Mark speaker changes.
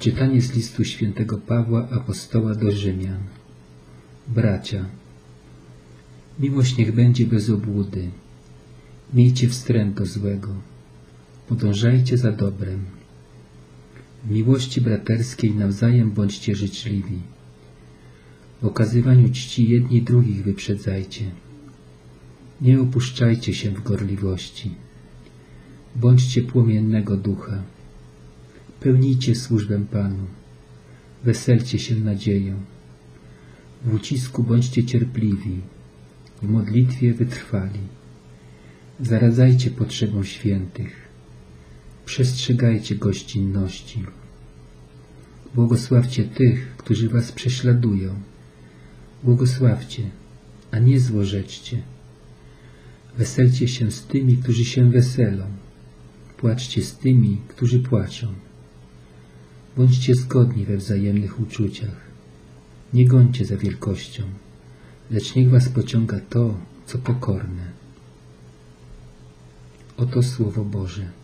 Speaker 1: Czytanie z listu świętego Pawła Apostoła do Rzymian. Bracia, miłość niech będzie bez obłudy. Miejcie wstręt do złego. Podążajcie za dobrem. W miłości braterskiej nawzajem bądźcie życzliwi. W okazywaniu czci jedni drugich wyprzedzajcie. Nie opuszczajcie się w gorliwości. Bądźcie płomiennego ducha. Pełnijcie służbę Panu. Weselcie się nadzieją. W ucisku bądźcie cierpliwi. W modlitwie wytrwali. Zaradzajcie potrzebom świętych. Przestrzegajcie gościnności. Błogosławcie tych, którzy was prześladują. Błogosławcie, a nie złorzeczcie. Weselcie się z tymi, którzy się weselą. Płaczcie z tymi, którzy płaczą. Bądźcie zgodni we wzajemnych uczuciach. Nie gońcie za wielkością, lecz niech was pociąga to, co pokorne. Oto Słowo Boże.